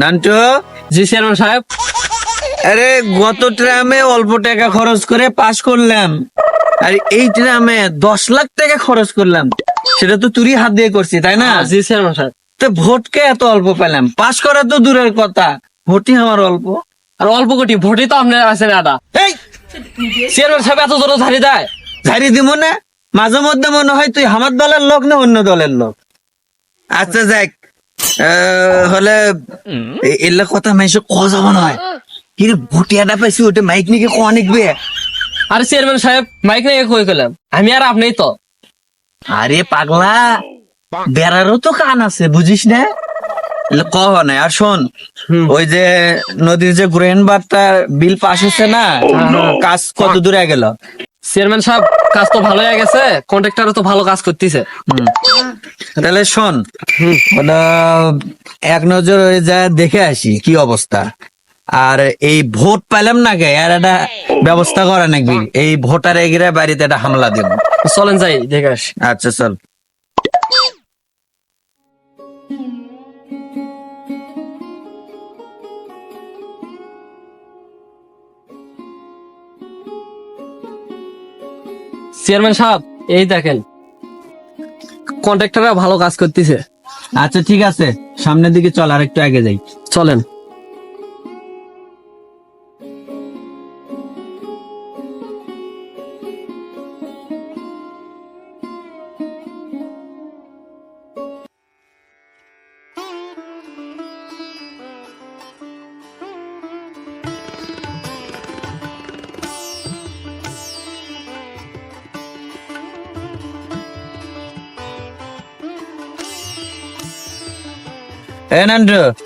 নান্টু? জি chairman সাহেব। আরে গত ট্রামে অল্প টাকা খরচ করে পাস করলাম। আর এই ট্রামে দশ লাখ টাকা খরচ করলাম। সেটা তো তুই হাত দিয়ে করছি তাই না? জি চেয়ারম্যান সাহেব। তো ভোটকে এত অল্প পেলাম। পাস করা তো দূরের কথা। ভোটই আমার অল্প। আর অল্প কোটি ভোটই তো আপনার আছেন আদা। এই! চেয়ারম্যান সাহেব এত জোর ধারি দেয়? ঝাড়ি দিব না? মাঝে মধ্যে মনে হয় তুই আমার দলের লোক না অন্য দলের লোক? আচ্ছা যাক হলে এলে কথা মাইসে ক যাব নয় কিন্তু ভুটিয়াটা পাইছি ওটা মাইক নিকে ক নিকবে? আরে চেয়ারম্যান সাহেব মাইক নিয়ে কই গেলাম। আমি আর আপনিই তো। আরে পাগলা বেড়ারও তো কান আছে বুঝিস না? এলে ক না আর শোন ওই যে নদীর যে গ্রেন বার্তা বিল পাস হচ্ছে না কাজ কত দূরে গেল? চেয়ারম্যান সাহেব কাজ তো ভালো হয়ে গেছে কন্ট্রাক্টরও তো ভালো কাজ করতেছে। তাহলে শোন ওটা এক নজর ওই যা দেখে আসি কি অবস্থা। আর এই ভোট পেলাম না কে? আর একটা ব্যবস্থা করা নাকি? এই ভোটার এগিরা বাড়িতে একটা হামলা দেব। চলেন যাই দেখে আসি। আচ্ছা চল। চেয়ারম্যান সাহেব, এই দেখেন। কন্ট্রাক্টররা ভালো কাজ করতেছে। আচ্ছা ঠিক আছে। সামনের দিকে চল আর একটু আগে যাই। চলেন।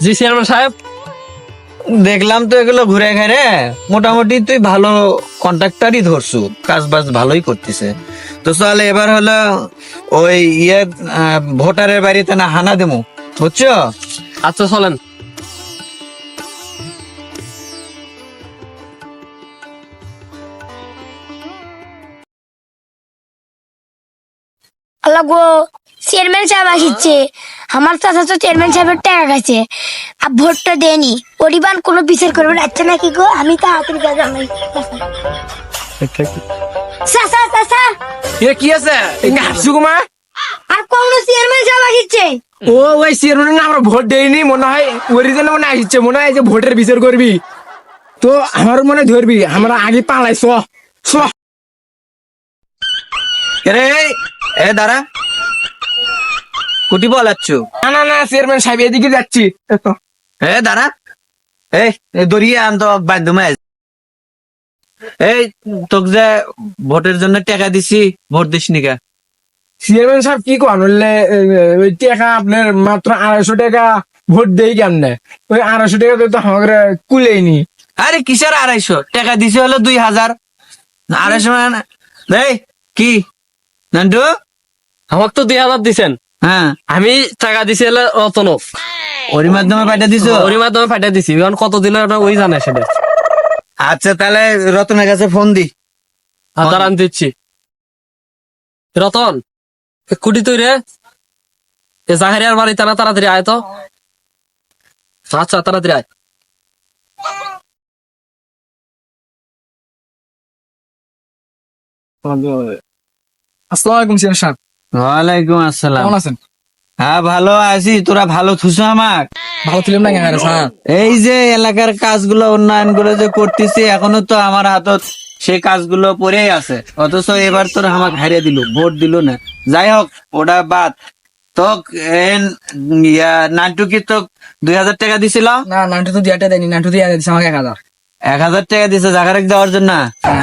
জি চেয়ারম্যান সাহেব দেখলাম তো এগুলো ঘুরে ঘেরে। মোটামুটি তুই ভালো কন্ট্রাক্টারই ধরছু কাজ বাজ ভালোই করতেছে। তো চল এবার হলো ওই ইয়ে ভোটারের বাড়িতে না হানা দেবো বুঝছ? আচ্ছা চলেন। আল্লাহ গো চেয়ারম্যান সাহেব আসিচ্ছে আমার চাচা তো চেয়ারম্যান সাহেবের টাকা খাইছে। আর ভোটটা দেয়নি। পরিবার কোনো বিচার করবে আচ্ছা নাকি গো? আমি তাড়াতাড়ি চাচা চাচা! এ কি আছে? হাসু কুমার আর কোন চেয়ারম্যান সাহেব আসিচ্ছে ও ওই চেয়ারম্যান আমরা ভোট দেয়নি। মনে হয় ওরিজিনাল মনে আসছে। মনে হয় যে ভোটের বিচার করবি। তো আমার মনে ধরবি আমরা আগে পালাই। রে এ দাঁড়া। কুটি বলাচ্ছ না না না চেয়ারম্যান সাহেব এদিকে যাচ্ছি। এ দাঁড়া। এই দড়িয়ে আন তো বাধ্যমে এই তোকে যে ভোটের জন্য টাকা দিছি ভোট দিস নিকা চেয়ারম্যান সাহেব কি কন বললে ওই টাকা আপনার মাত্র আড়াইশো টাকা ভোট দেই কেমনে? ওই আড়াইশো টাকা তো আমার কুলেইনি আরে কিসের আড়াইশো? টাকা দিছে হলো দুই হাজার। আড়াইশো মানে এই কি? নান্টু? আমাকে তো দুই হাজার দিছেন। হ্যাঁ। আমি টাকা দিছি হলে রতনক ওর মাধ্যমে পাঠিয়ে দিছো? ওর মাধ্যমে পাঠিয়ে দিছি। এখন কত দিলে ওটা ওই জানে সেটা। আচ্ছা তাহলে রতনের কাছে ফোন দি। আর দাঁড়ান দিচ্ছি। রতন কুটি তুই রে। এ জাহেরিয়ার বাড়ি তারা তাড়াতাড়ি আয় তো। আচ্ছা তাড়াতাড়ি আয়। আসসালামু আলাইকুম চেয়ারম্যান সাহেব। ওয়ালাইকুম আসসালাম। কেমন আছেন? হ্যাঁ ভালো আছি। তোরা ভালো থুসো আমার ভালো ছিলাম না কেন স্যার। এই যে এলাকার কাজগুলো উন্নয়নগুলো যে করতেছি এখনও তো আমার হাতত সেই কাজগুলো পড়েই আছে। অথচ এবার তোর আমাকে হারিয়ে দিল ভোট দিল না। যাই হোক ওটা বাদ। তোক নান্টু কি তোক দুই হাজার টাকা দিছিল? না নান্টু তো দিয়াটা দেয়নি। নান্টু দিয়ে দিচ্ছে আমাকে এক হাজার। এক হাজার টাকা দিছে জাগারেক দেওয়ার জন্য।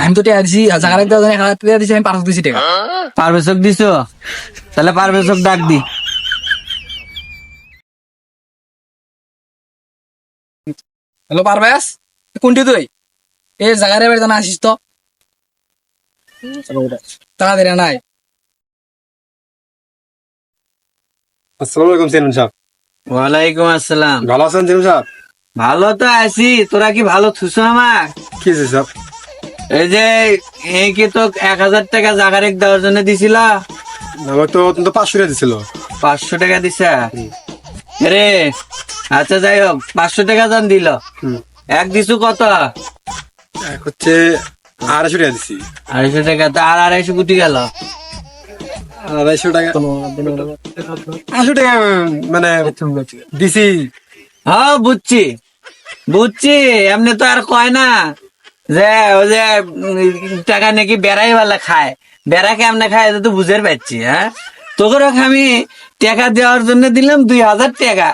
আমি তো টাকা দিছি জায়গা একটা এক হাজার টাকা দিছি আমি পাঁচশো দিছি টাকা। পারবেশক দিছ? তাহলে পারবেশক ডাক দি। হ্যালো পারবেশ কোনটি তুই? এই জায়গার এবার জানা আসিস তো? তাড়াতাড়ি নাই আসসালামু আলাইকুম চেয়ারম্যান সাহেব। ওয়ালাইকুম আসসালাম। ভালো আছেন চেয়ারম্যান সাহেব? ভালো তো আছি। তোরা কি ভালো থুসো আমার কি সাহেব এই যে এই কি তো এক হাজার টাকা জাগারেক দেওয়ার জন্য দিছিল? তো পাঁচশো টাকা দিছিল। পাঁচশো টাকা দিছা? রে আচ্ছা যাই হোক পাঁচশো টাকা দান দিল। এক দিছু কত? এক হচ্ছে আড়াইশো টাকা দিছি। আড়াইশো টাকা তো আর আড়াইশো কোটি গেল? আড়াইশো টাকা। আড়াইশো টাকা মানে দিছি। হ্যাঁ বুঝছি। বুঝছি, এমনি তো আর কয় না। যে ওই যে টাকা নাকি বেড়াই বেলা খায়। বেড়া কেমনে খায় তো বুঝে পাচ্ছি হ্যাঁ? তোকে আমি টাকা দেওয়ার জন্য দিলাম দুই হাজার টাকা।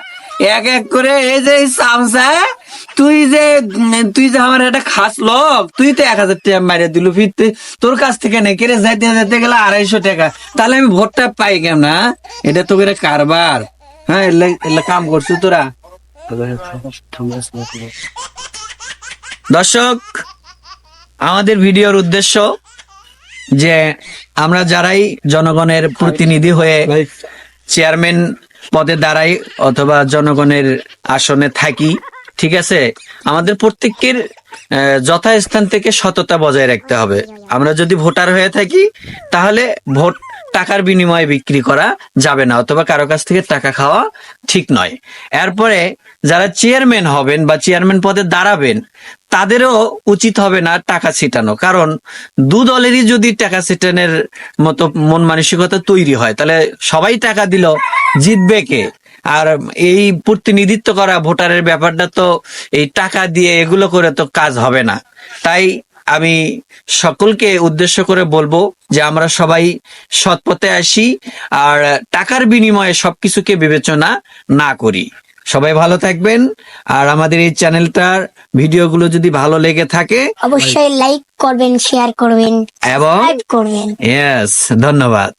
এক এক করে এই যে চামচা তুই যে তুই যে আমার একটা খাস লোক, তুই তো এক হাজার টাকা মারিয়ে দিল। ফির তোর কাছ থেকে নাকি রে যাইতে যাইতে গেলে আড়াইশো টাকা। তাহলে আমি ভোটটা পাই কেমন হ্যাঁ? এটা তোকে কারবার। হ্যাঁ এলে কাম করছ তোরা। দর্শক, আমাদের ভিডিওর উদ্দেশ্য যে আমরা যারাই জনগণের প্রতিনিধি হয়ে চেয়ারম্যান পদে দাঁড়াই অথবা জনগণের আসনে থাকি, ঠিক আছে? আমাদের প্রত্যেকের যথাস্থান থেকে সততা বজায় রাখতে হবে। আমরা যদি ভোটার হয়ে থাকি, তাহলে ভোট টাকার বিনিময়ে বিক্রি করা যাবে না, অথবা কারও কাছ থেকে টাকা খাওয়া ঠিক নয়। এরপরে যারা চেয়ারম্যান হবেন বা চেয়ারম্যান পদে দাঁড়াবেন, তাদেরও উচিত হবে না টাকা ছিটানো। কারণ দু দলেরই যদি টাকা ছিটানোর মতো মন মানসিকতা তৈরি হয়, তাহলে সবাই টাকা দিল, জিতবে কে? আর এই প্রতিনিধিত্ব করা, ভোটারের ব্যাপারটা তো এই টাকা দিয়ে এগুলো করে তো কাজ হবে না। তাই আমি সকলকে উদ্দেশ্য করে বলব যে আমরা সবাই সৎ পথে আসি আর টাকার বিনিময়ে সবকিছুকে বিবেচনা না করি। সবাই ভালো থাকবেন। আর আমাদের এই চ্যানেলটার ভিডিওগুলো যদি ভালো লেগে থাকে অবশ্যই লাইক করবেন শেয়ার করবেন এবং করবেন। ইয়েস ধন্যবাদ।